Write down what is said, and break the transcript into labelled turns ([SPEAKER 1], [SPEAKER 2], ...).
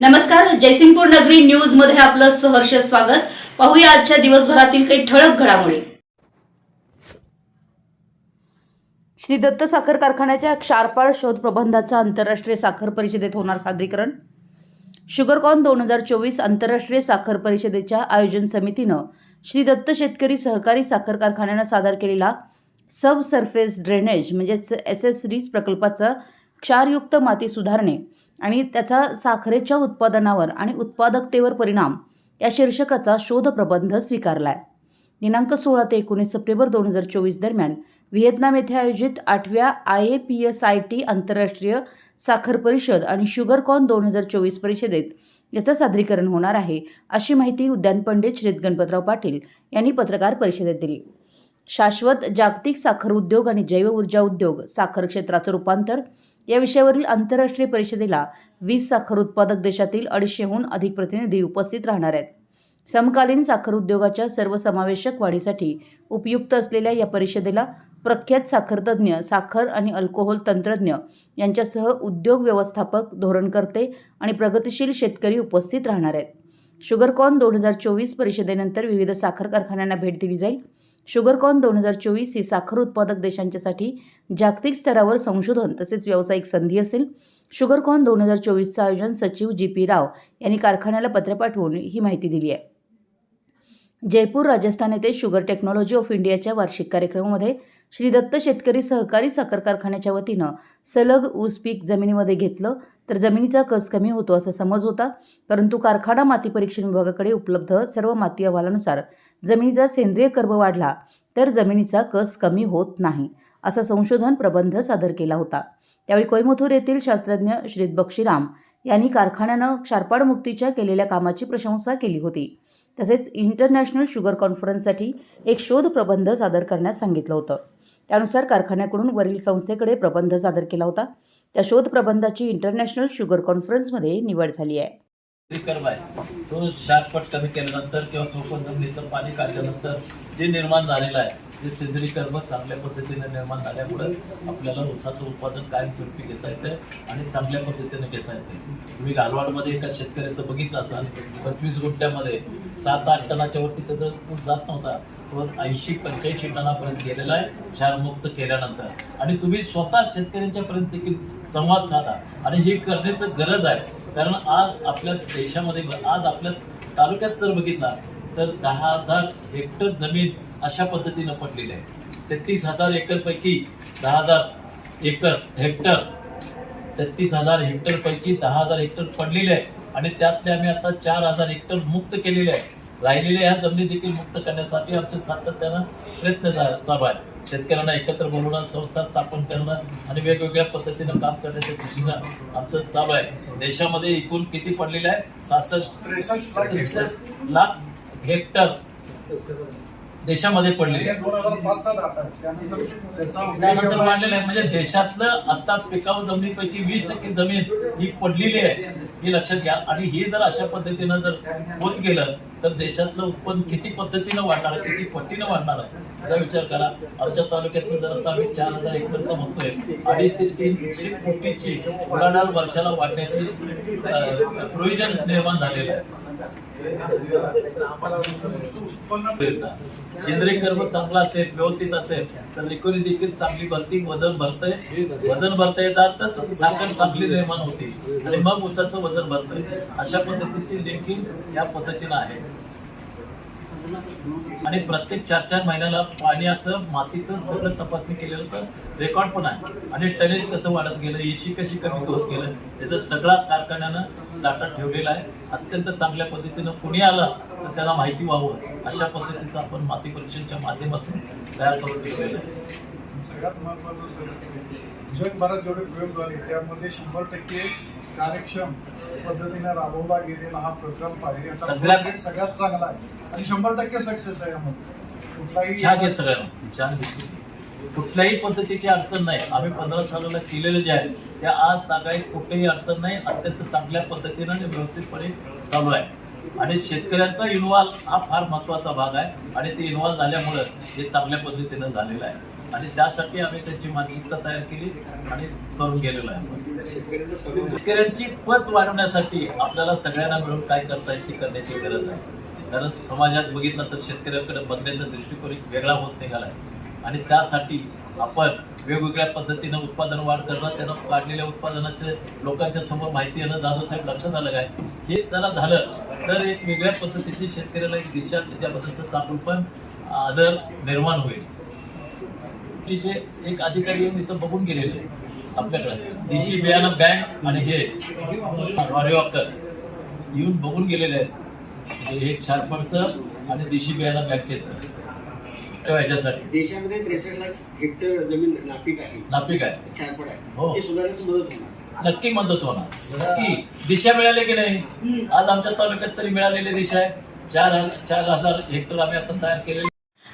[SPEAKER 1] नमस्कार जयसिंगपूर नगरी न्यूजमध्ये आपलं सहर्ष स्वागत. पाहूया आजच्या दिवसभरातील काही ठळक घडामोडी. श्री दत्त साखर कारखान्याच्या क्षारपाळ शोध प्रबंधाचा आंतरराष्ट्रीय साखर परिषदेत होणार सादरीकरण. शुगरकॉन दोन हजार चोवीस आंतरराष्ट्रीय साखर परिषदेच्या आयोजन समितीनं श्री दत्त शेतकरी सहकारी साखर कारखान्यानं सादर केलेला सब सरफेस ड्रेनेज म्हणजेच एस एस रीज प्रकल्पाचं क्षारयुक्त माती सुधारणे आणि त्याचा साखरेच्या उत्पादनावर आणि उत्पादकतेवर परिणाम या शीर्षकाचा शोध प्रबंध स्वीकारलाय. दिनांक सोळा ते एकोणीस सप्टेंबर दोन हजार चोवीस दरम्यान व्हिएतनाम येथे आयोजित आठव्या I A P S I T आंतरराष्ट्रीय साखर परिषद आणि शुगरकॉन दोन हजार चोवीस परिषदेत याचं सादरीकरण होणार आहे अशी माहिती उद्यान पंडित श्रीत गणपतराव पाटील यांनी पत्रकार परिषदेत दिली. शाश्वत जागतिक साखर उद्योग आणि जैव ऊर्जा उद्योग साखर क्षेत्राचं रूपांतर या विषयावरील आंतरराष्ट्रीय परिषदेला वीस साखर उत्पादक देशातील अडीचशेहून अधिक प्रतिनिधी उपस्थित राहणार आहेत. समकालीन साखर उद्योगाच्या सर्वसमावेशक वाढीसाठी उपयुक्त असलेल्या या परिषदेला प्रख्यात साखरतज्ञ साखर आणि अल्कोहोल तंत्रज्ञ यांच्यासह उद्योग व्यवस्थापक धोरणकर्ते आणि प्रगतिशील शेतकरी उपस्थित राहणार आहेत. शुगरकॉन दोन हजार चोवीस परिषदेनंतर विविध साखर कारखान्यांना भेट दिली जाईल. शुगरकॉन दोन हजार चोवीस ही साखर उत्पादक देशांच्यासाठी जागतिक स्तरावर संशोधन तसेच व्यावसायिक संधी असेल. शुगरकॉन दोन हजार चोवीसचं आयोजन सचिव जी पी राव यांनी कारखान्याला पत्र पाठवून ही माहिती दिली आहे. जयपूर राजस्थान येथे शुगर टेक्नॉलॉजी ऑफ इंडियाच्या वार्षिक कार्यक्रमामध्ये श्री दत्त शेतकरी सहकारी साखर कारखान्याच्या वतीनं सलग ऊस पीक जमिनीमध्ये घेतलं तर जमिनीचा कस कमी होतो असा समज होता. परंतु कारखाना माती परीक्षण विभागाकडे उपलब्ध सर्व माती अहवालानुसार जमिनीचा सेंद्रिय कर्ब वाढला तर जमिनीचा कस कमी होत नाही असा संशोधन प्रबंध सादर केला होता. त्यावेळी कोईमथूर येथील शास्त्रज्ञ श्रीत बक्षीराम यांनी कारखान्यानं क्षारपाड मुक्तीच्या केलेल्या कामाची प्रशंसा केली होती. तसेच इंटरनॅशनल शुगर कॉन्फरन्ससाठी एक शोध प्रबंध सादर करण्यास सांगितलं होतं. त्यानुसार कारखान्याकडून वरील संस्थेकडे प्रबंध सादर केला होता. त्या शोध प्रबंधाची इंटरनॅशनल शुगर कॉन्फरन्समध्ये निवड झाली आहे.
[SPEAKER 2] कर्म आहे तो शार्पट कमी केल्यानंतर किंवा चोपण जमिनीचं पाणी काढल्यानंतर जे निर्माण झालेलं आहे ते सेंद्रिय कर्ब चांगल्या पद्धतीने निर्माण झाल्यामुळे आपल्याला ऊसाचं उत्पादन कायमस्वरूपी घेता येतं आणि चांगल्या पद्धतीने घेता येते तुम्ही गालवाडमध्ये एका शेतकऱ्याचं बघितलं असाल पंचवीस गुंठ्यामध्ये सात आठ टनाच्या वरती त्याचा ऊस जात नव्हता तो ऐंशी पंच्याऐंशी टनापर्यंत गेलेला आहे क्षारमुक्त केल्यानंतर. आणि तुम्ही स्वतः शेतकऱ्यांच्या पर्यंत देखील संवाद साधा आणि हे करण्याचं गरज आहे. कारण आज आपल्या देशामध्ये आज आपल्या तालुक्यात जर बघितला तर दहा हजार हेक्टर जमीन अशा पद्धतीनं पडलेली आहे. तेहतीस हजार एकरपैकी दहा हजार एकर हेक्टर तेहतीस हजार हेक्टरपैकी दहा हजार हेक्टर पडलेले आहे आणि त्यातले आम्ही आता चार हजार हेक्टर मुक्त केलेले आहे राहिलेल्या ह्या जमिनी देखील मुक्त करण्यासाठी आमचे सातत्यानं प्रयत्न चालू आहे शेतकऱ्यांना एकत्र बोलवणं संस्था स्थापन करणं आणि वेगवेगळ्या पद्धतीनं काम करण्याच्या दृष्टीनं आमचं चालू आहे. देशामध्ये एकूण किती पडलेले आहे सहासष्ट
[SPEAKER 3] लाख हेक्टर.
[SPEAKER 2] देशामध्ये पडलेले
[SPEAKER 3] त्यानंतर त्याचा
[SPEAKER 2] वाढलेलं आहे. म्हणजे देशातलं आता पिकाऊ जमिनीपैकी वीस टक्के जमीन ही पडलेली आहे ही लक्षात घ्या. आणि हे जर अशा पद्धतीनं जर होत गेलं तर देशातलं उत्पन्न किती पद्धतीनं वाढणार आहे किती पट्टीनं वाढणार आहे याचा विचार करा. आमच्या तालुक्यातलं जर आता आम्ही चार हजार एकरचं म्हणतोय अडीच ते तीनशे कोटीची उलाढाल वर्षाला वाढण्याची प्रोव्हिजन निर्माण झालेलं आहे. सेंद्रिय कर्म चांगला असेल व्यवस्थित असेल तर रिकव्हरी देखील चांगली भरती वजन भरतंय. वजन भरता येतातच साखर चांगली निर्माण होती. आणि मग उसाचं वजन भरतंय. अशा पद्धतीची देखील या पद्धतीनं आहे. आणि प्रत्येक चार चार महिन्याला पाण्याचं मातीचं सगळं तपासणी केलेलं तर रेकॉर्ड पण आहे. आणि टनेज कसं वाढत गेलं इशी कशी कमी होत गेलं याचा सगळा कारखान्यानं डाटा ठेवलेला आहे. अत्यंत चांगल्या पद्धतीनं कुणी आलं तर त्याला माहिती व्हावं. अशा पद्धतीचं आपण माती परीक्षणच्या माध्यमातून तयार करून ठेवलेलं आहे.
[SPEAKER 3] सगळ्यात महत्वाचं सर जगभरात जेवढे प्रयोग झाले त्यामध्ये शंभर टक्के कार्यक्षम पद्धतीने राबवला गेलेला हा प्रकल्प आहे. याचा
[SPEAKER 2] सगळ्यात-
[SPEAKER 3] सगळ्यात चांगला आहे. आणि शंभर टक्के सक्सेस आहे यामध्ये कुठलाही
[SPEAKER 2] सगळ्यांना. छान कुठल्याही पद्धतीची अडचण नाही. आम्ही पंधरा सालाला केलेलं जे आहे त्या आज तागायत कुठलीही अडचण नाही. अत्यंत चांगल्या पद्धतीनं आणि व्यवस्थितपणे चालू आहे. आणि शेतकऱ्यांचा इन्व्हॉल्व हा फार महत्त्वाचा भाग आहे. आणि ते इन्व्हॉल्व झाल्यामुळं हे चांगल्या पद्धतीनं झालेलं आहे. आणि त्यासाठी आम्ही त्यांची मानसिकता तयार केली आणि करून गेलेलो आहे.
[SPEAKER 4] शेतकऱ्यांची
[SPEAKER 2] पत वाढवण्यासाठी आपल्याला सगळ्यांना मिळून काय करता येईल ती करण्याची गरज आहे. कारण समाजात बघितलं तर शेतकऱ्यांकडे बघण्याचा दृष्टिकोन एक वेगळा होत निघाला आहे. आणि त्यासाठी आपण वेगवेगळ्या पद्धतीनं उत्पादन वाढ करणं त्यांना काढलेल्या उत्पादनाचे लोकांच्या समोर माहिती येणं जाधव साहेब लक्षात आलं काय? हे त्याला झालं तर एक वेगळ्या पद्धतीची शेतकऱ्याला एक दिशा त्याच्याबद्दलचं चाकून पण आदर निर्माण होईल. तिचे एक अधिकारी येऊन इथं बघून गेलेले आपल्याकडे. देशी बियाणं बँक आणि हे वारेवाकर येऊन बघून गेलेले आहेत. म्हणजे एक शारपडचं आणि देशी बियाणं बँकेचं. तेव्हा ह्याच्यासाठी
[SPEAKER 4] देशामध्ये त्रेसष्ट लाख हेक्टर जमीन नापीक आहे.
[SPEAKER 2] नापिक आहे.
[SPEAKER 4] छानपड
[SPEAKER 2] हो.
[SPEAKER 4] आहे ते सुधारण्यास मदत होणार.
[SPEAKER 2] नक्की मदत होणार. नक्की दिशा मिळाली की नाही? आज आमच्या तालुक्यात तरी मिळालेली दिशा आहे. चार चार हजार हेक्टर आम्ही आता तयार केलेले